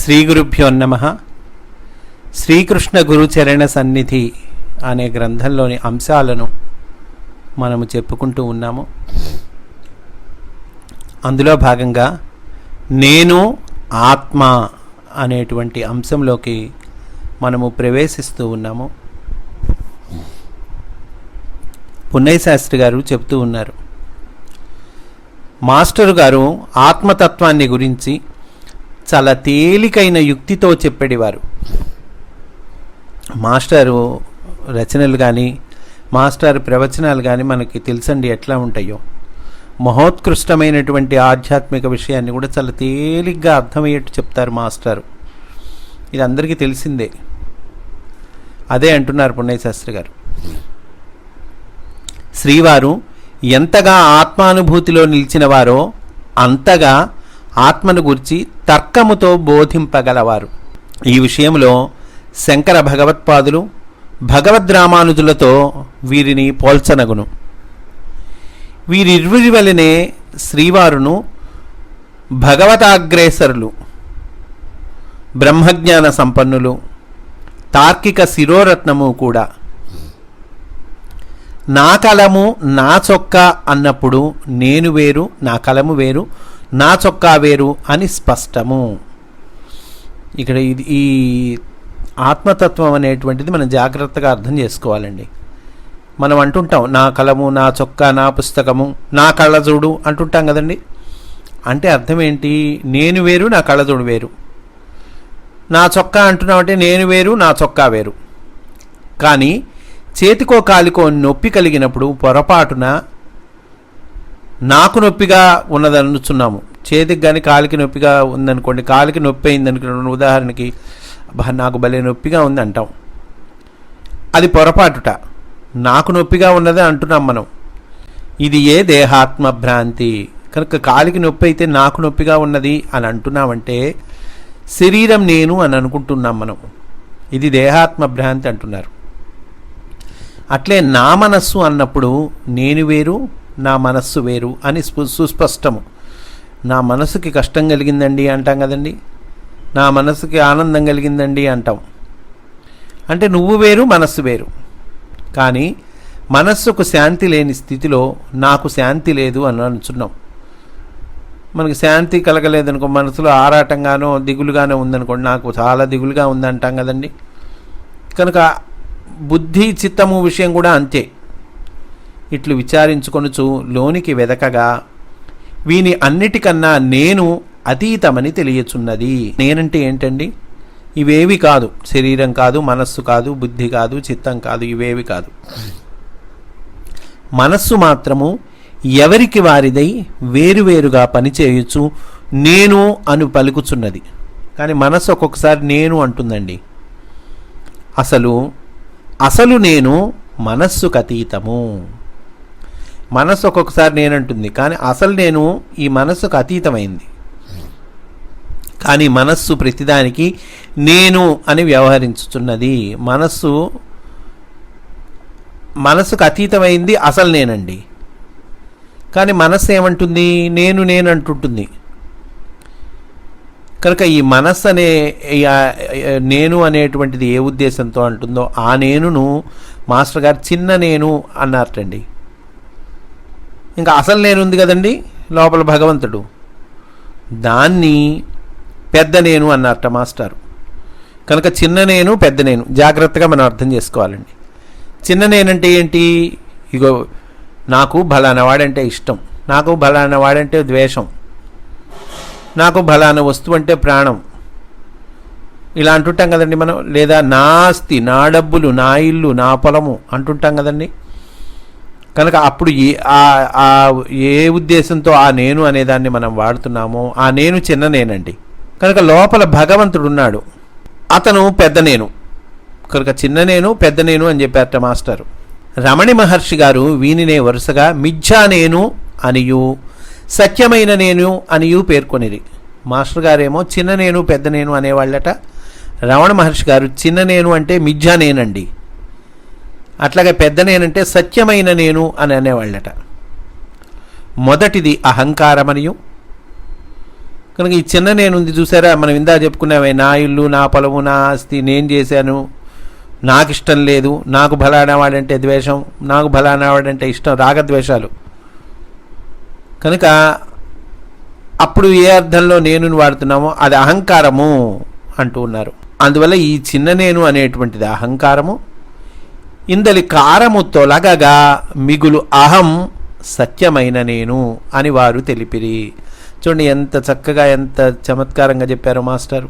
శ్రీ గురుభ్యో నమ. శ్రీకృష్ణ గురుచరణ సన్నిధి అనే గ్రంథంలోని అంశాలను మనము చెప్పుకుంటూ ఉన్నాము. అందులో భాగంగా నేను ఆత్మ అనేటువంటి అంశంలోకి మనము ప్రవేశిస్తూ ఉన్నాము. పున్నయ్య శాస్త్రి గారు చెప్తూ ఉన్నారు. మాస్టర్ గారు ఆత్మతత్వాన్ని గురించి చాలా తేలికైన యుక్తితో చెప్పేవారు. మాస్టారు రచనలు కానీ మాస్టర్ ప్రవచనాలు కానీ మనకి తెలుసండి ఎట్లా ఉంటాయో. మహోత్కృష్టమైనటువంటి ఆధ్యాత్మిక విషయాన్ని కూడా చాలా తేలిగ్గా అర్థమయ్యేట్టు చెప్తారు మాస్టారు. ఇది అందరికీ తెలిసిందే. అదే అంటున్నారు పుణ్యశాస్త్రి గారు. శ్రీవారు ఎంతగా ఆత్మానుభూతిలో నిలిచినవారో అంతగా ఆత్మను గురించి తర్కముతో బోధింపగలవారు. ఈ విషయంలో శంకర భగవత్పాదులు భగవద్రామానుజులతో వీరిని పోల్చనగును. వీరిరువురి వలనే శ్రీవారును భగవతాగ్రేసరులు బ్రహ్మజ్ఞాన సంపన్నులు తార్కిక శిరోరత్నము కూడా. నా కలము నా చొక్క అన్నప్పుడు నేను వేరు నా కలము వేరు నా చొక్కా వేరు అని స్పష్టము. ఇక్కడ ఇది ఈ ఆత్మతత్వం అనేటువంటిది మనం జాగ్రత్తగా అర్థం చేసుకోవాలండి. మనం అంటుంటాం నా కలము నా చొక్కా నా పుస్తకము నా కళ్ళజోడు అంటుంటాం కదండి. అంటే అర్థం ఏంటి నేను వేరు నా కళ్ళజోడు వేరు. నా చొక్కా అంటున్నామంటే నేను వేరు నా చొక్కా వేరు. కానీ చేతికో కాలికో నొప్పి కలిగినప్పుడు పొరపాటున నాకు నొప్పిగా ఉన్నదనుచున్నాము. చేతికి కానీ కాలికి నొప్పిగా ఉందనుకోండి కాలికి నొప్పి అయింది ఉదాహరణకి నాకు భలే నొప్పిగా ఉంది అంటాం అది పొరపాటుట. నాకు నొప్పిగా ఉన్నదే అంటున్నాం మనం. ఇది ఏ దేహాత్మ భ్రాంతి? కనుక కాలికి నొప్పి అయితే నాకు నొప్పిగా ఉన్నది అని అంటున్నామంటే శరీరం నేను అని అనుకుంటున్నాం మనం. ఇది దేహాత్మ భ్రాంతి అంటున్నారు. అట్లే నా మనస్సు అన్నప్పుడు నేను వేరు నా మనస్సు వేరు అని సుస్పష్టము. నా మనసుకి కష్టం కలిగిందండి అంటాం కదండి. నా మనసుకి ఆనందం కలిగిందండి అంటాం. అంటే నువ్వు వేరు మనస్సు వేరు. కానీ మనస్సుకు శాంతి లేని స్థితిలో నాకు శాంతి లేదు అని అనుచున్నాం. మనకి శాంతి కలగలేదనుకో మనసులో ఆరాటంగానో దిగులుగానో ఉందనుకోండి నాకు చాలా దిగులుగా ఉందంటాం కదండి. కనుక బుద్ధి చిత్తము విషయం కూడా అంతే. ఇట్లు విచారించుకొనుచు లోనికి వెదకగా వీని అన్నిటికన్నా నేను అతీతమని తెలియచున్నది. నేనంటే ఏంటండి? ఇవేవి కాదు. శరీరం కాదు మనస్సు కాదు బుద్ధి కాదు చిత్తం కాదు ఇవేవి కాదు. మనస్సు మాత్రము ఎవరికి వారిదై వేరువేరుగా పనిచేయచ్చు నేను అని పలుకుచున్నది. కానీ మనస్సు ఒక్కొక్కసారి నేను అంటుందండి. అసలు అసలు నేను మనస్సుకు అతీతము మనస్సు ఒక్కొక్కసారి నేనంటుంది కానీ అసలు నేను ఈ మనస్సుకు అతీతమైంది. కానీ మనస్సు ప్రతిదానికి నేను అని వ్యవహరించుతున్నది. మనస్సు మనసుకు అతీతమైంది అసలు నేనండి. కానీ మనస్సు ఏమంటుంది? నేను నేను అంటుంటుంది. కనుక ఈ మనస్సు అనే నేను అనేటువంటిది ఏ ఉద్దేశంతో అంటుందో ఆ నేనును మాస్టర్ గారు చిన్న నేను అన్నారటండి. ఇంకా అసలు నేను ఉంది కదండి? లోపల భగవంతుడు. దాన్ని పెద్ద నేను అన్నారట మాస్టారు. కనుక చిన్న నేను పెద్ద నేను. జాగ్రత్తగా మనం అర్థం చేసుకోవాలండి. చిన్న నేనంటే ఏంటి? ఇగో నాకు బలానా వాడంటే ఇష్టం. నాకు బలానా వాడంటే ద్వేషం. నాకు బలానా వస్తువు అంటే ప్రాణం. ఇలా అంటుంటాం కదండి మనం. లేదా నా ఆస్తి నా డబ్బులు నా ఇల్లు నా పొలము అంటుంటాం కదండి. కనుక అప్పుడు ఏ ఆ- ఏ ఉద్దేశంతో ఆ నేను అనేదాన్ని మనం వాడుతున్నామో ఆ నేను చిన్న నేనండి. కనుక లోపల భగవంతుడున్నాడు అతను పెద్ద నేను. కనుక చిన్న నేను పెద్ద నేను అని చెప్పారట మాస్టారు. రమణి మహర్షి గారు వీనినే వరుసగా మిథ్యా నేను అనియు సత్యమైన నేను అనియు పేర్కొనిది మాస్టర్ గారేమో చిన్న నేను పెద్ద నేను అనేవాళ్ళట. రమణ మహర్షి గారు చిన్న నేను అంటే మిథ్యా నేనండి. అట్లాగే పెద్ద నేనంటే సత్యమైన నేను అని అనేవాళ్ళట. మొదటిది అహంకారమనియు. కనుక ఈ చిన్న నేనుంది చూసారా? మనం ఇందా చెప్పుకున్నామే నా ఇల్లు నా పొలము నా ఆస్తి నేను చేశాను. నాకు ఇష్టం లేదు నాకు బలానవాడంటే ద్వేషం నాకు బలానావాడంటే ఇష్టం రాగద్వేషాలు. కనుక అప్పుడు ఏ అర్థంలో నేను వాడుతున్నామో అది అహంకారము అంటూ ఉన్నారు. అందువల్ల ఈ చిన్న నేను అనేటువంటిది అహంకారము. ఇందలి కారము తొలగగా మిగులు అహం సత్యమైన నేను అని వారు తెలిపిరి. చూడండి ఎంత చక్కగా ఎంత చమత్కారంగా చెప్పారు మాస్టర్.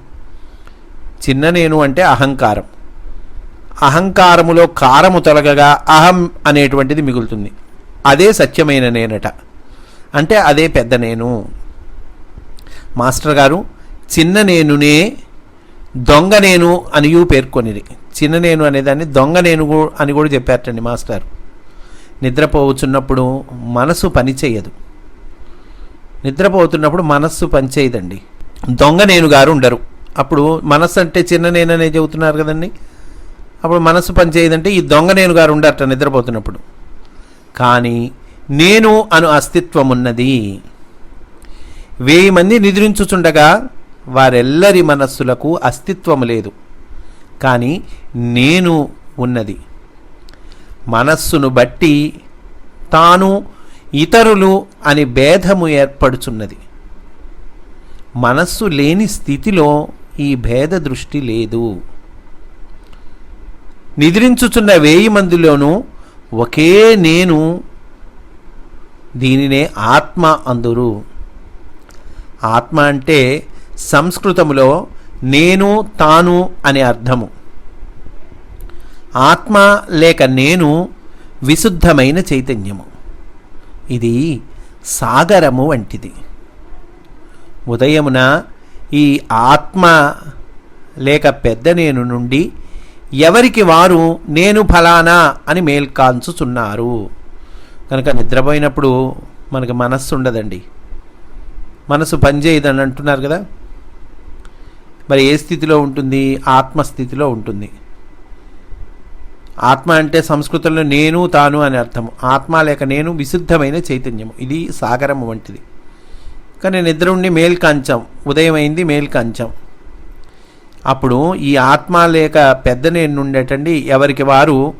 చిన్న నేను అంటే అహంకారం. అహంకారములో కారము తొలగగా అహం అనేటువంటిది మిగులుతుంది. అదే సత్యమైన నేనట. అంటే అదే పెద్ద నేను. మాస్టర్ గారు చిన్న నేనునే దొంగ నేను అనియు పేర్కొనిది చిన్న నేను అనేదాన్ని దొంగ నేను అని కూడా చెప్పారటండి మాస్టర్. నిద్రపోవచ్చున్నప్పుడు మనసు పని చేయదు. నిద్రపోతున్నప్పుడు మనస్సు పనిచేయదండి దొంగ నేను గారు ఉండరు. అప్పుడు మనస్సు అంటే చిన్న నేననే చెబుతున్నారు కదండి. అప్పుడు మనస్సు పనిచేయదంటే ఈ దొంగ నేను గారు ఉండరట నిద్రపోతున్నప్పుడు. కానీ నేను అను అస్తిత్వం ఉన్నది వెయ్యి మంది నిద్రించుచుండగా వారెల్లరి మనస్సులకు అస్తిత్వం లేదు. కానీ నేను ఉన్నది. మనస్సును బట్టి తాను ఇతరులు అని భేదము ఏర్పడుచున్నది. మనస్సు లేని స్థితిలో ఈ భేద దృష్టి లేదు. నిద్రించుచున్న వేయి మందిలోనూ ఒకే నేను దీనినే ఆత్మ అందురు. ఆత్మ అంటే సంస్కృతములో నేను తాను అనే అర్థము. ఆత్మ లేక నేను విశుద్ధమైన చైతన్యము. ఇది సాగరము వంటిది. ఉదయమున ఈ ఆత్మ లేక పెద్ద నేను నుండి ఎవరికి వారు నేను ఫలానా అని మేల్కాంచుచున్నారు. కనుక నిద్రపోయినప్పుడు మనకు మనస్సు ఉండదండి. మనసు పనిచేయదని అంటున్నారు కదా? మరి ఏ స్థితిలో ఉంటుంది? ఆత్మస్థితిలో ఉంటుంది. ఆత్మ అంటే సంస్కృతంలో నేను తాను అని అర్థం. ఆత్మ లేక నేను విశుద్ధమైన చైతన్యము. ఇది సాగరము వంటిది. కానీ నిద్ర ఉండి మేల్కంచం ఉదయం అయింది మేల్కంచం అప్పుడు ఈ ఆత్మ లేక పెద్ద నేను ఉండేటండి ఎవరికి వారు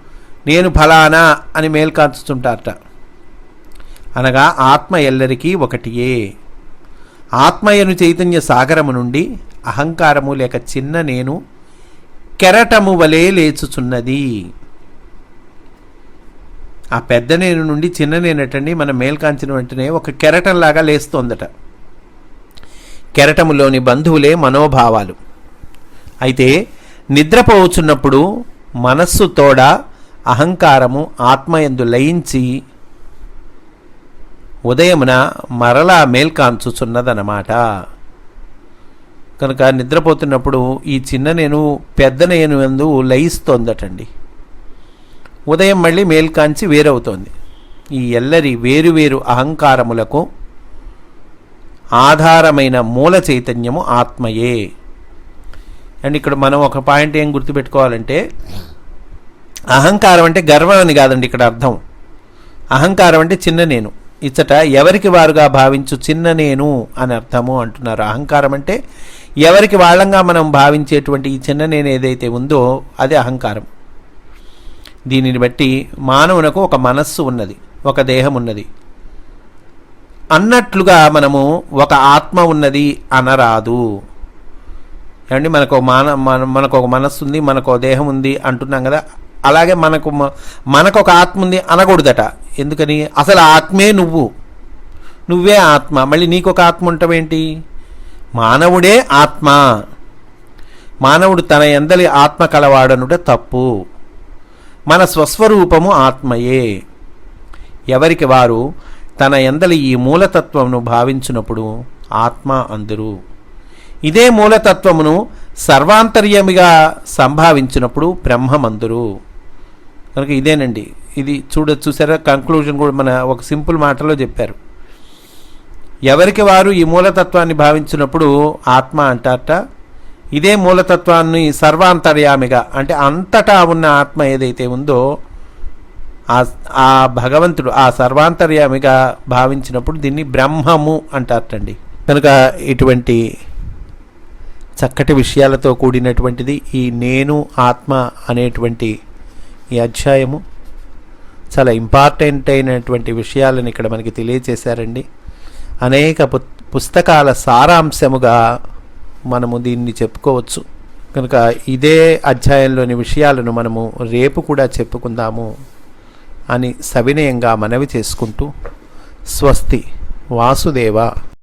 నేను ఫలానా అని మేల్కాంచుతుంటారట అనగా ఆత్మ ఎల్లరికీ ఒకటియే. ఆత్మయను చైతన్య సాగరము నుండి అహంకారము లేక చిన్న నేను కెరటము వలె లేచుచున్నది. ఆ పెద్ద నేను నుండి చిన్న నేనటండి మన మేల్కాంచిన వెంటనే ఒక కెరటంలాగా లేస్తోందట. కెరటములోని బంధువులే మనోభావాలు. అయితే నిద్రపోవచ్చున్నప్పుడు మనస్సు తోడ అహంకారము ఆత్మయందు లయించి ఉదయమున మరలా మేల్కాంచుచున్నదనమాట. కనుక నిద్రపోతున్నప్పుడు ఈ చిన్న నేను పెద్ద నేను ఎందు లయిస్తోందటండి. ఉదయం మళ్ళీ మేల్కాంచి వేరవుతోంది. ఈ ఎల్లరి వేరువేరు అహంకారములకు ఆధారమైన మూల చైతన్యము ఆత్మయే. అండ్ ఇక్కడ మనం ఒక పాయింట్ ఏం గుర్తుపెట్టుకోవాలంటే అహంకారం అంటే గర్వం అని కాదండి ఇక్కడ అర్థం. అహంకారం అంటే చిన్న నేను. ఇచ్చట ఎవరికి వారుగా భావించు చిన్న నేను అని అర్థము అంటున్నారు. అహంకారం అంటే ఎవరికి వాళ్ళంగా మనం భావించేటువంటి ఈ చిన్న నేను ఏదైతే ఉందో అది అహంకారం. దీనిని బట్టి మానవునకు ఒక మనస్సు ఉన్నది ఒక దేహం ఉన్నది. అన్నట్లుగా మనము ఒక ఆత్మ ఉన్నది అనరాదు. ఏమండి? మనకు మాన మన మనకు ఒక మనస్సు ఉంది మనకు ఒక దేహం ఉంది అంటున్నాం కదా. అలాగే మనకు మనకు ఒక ఆత్మ ఉంది అనకూడదట. ఎందుకని? అసలు ఆత్మే నువ్వు. నువ్వే ఆత్మ. మళ్ళీ నీకు ఒక ఆత్మ ఉంటావేంటి మానవుడే ఆత్మ. మానవుడు తన ఎందలి ఆత్మ కలవాడనుట తప్పు. మన స్వస్వరూపము ఆత్మయే. ఎవరికి వారు తన ఎందలి ఈ మూలతత్వమును భావించినప్పుడు ఆత్మ అందురు. ఇదే మూలతత్వమును సర్వాంతర్యమిగా సంభావించినప్పుడు బ్రహ్మమందురు. కనుక ఇదేనండి. ఇది చూడ చూసారా? కంక్లూజన్ కూడా మన ఒక సింపుల్ మాటలో చెప్పారు. ఎవరికి వారు ఈ మూలతత్వాన్ని భావించినప్పుడు ఆత్మ అంటారట? ఇదే మూలతత్వాన్ని సర్వాంతర్యామిగా అంటే అంతటా ఉన్న ఆత్మ ఏదైతే ఉందో ఆ ఆ భగవంతుడు ఆ సర్వాంతర్యామిగా భావించినప్పుడు దీన్ని బ్రహ్మము అంటారటండి. కనుక ఇటువంటి చక్కటి విషయాలతో కూడినటువంటిది ఈ నేను ఆత్మ అనేటువంటి ఈ అధ్యాయము. చాలా ఇంపార్టెంట్ అయినటువంటి విషయాలను ఇక్కడ మనకి తెలియచేశారండి. అనేక పు పుస్తకాల సారాంశముగా మనము దీన్ని చెప్పుకోవచ్చు. కనుక ఇదే అధ్యాయంలోని విషయాలను మనము రేపు కూడా చెప్పుకుందాము అని సవినయంగా మనవి చేసుకుంటూ స్వస్తి వాసుదేవ.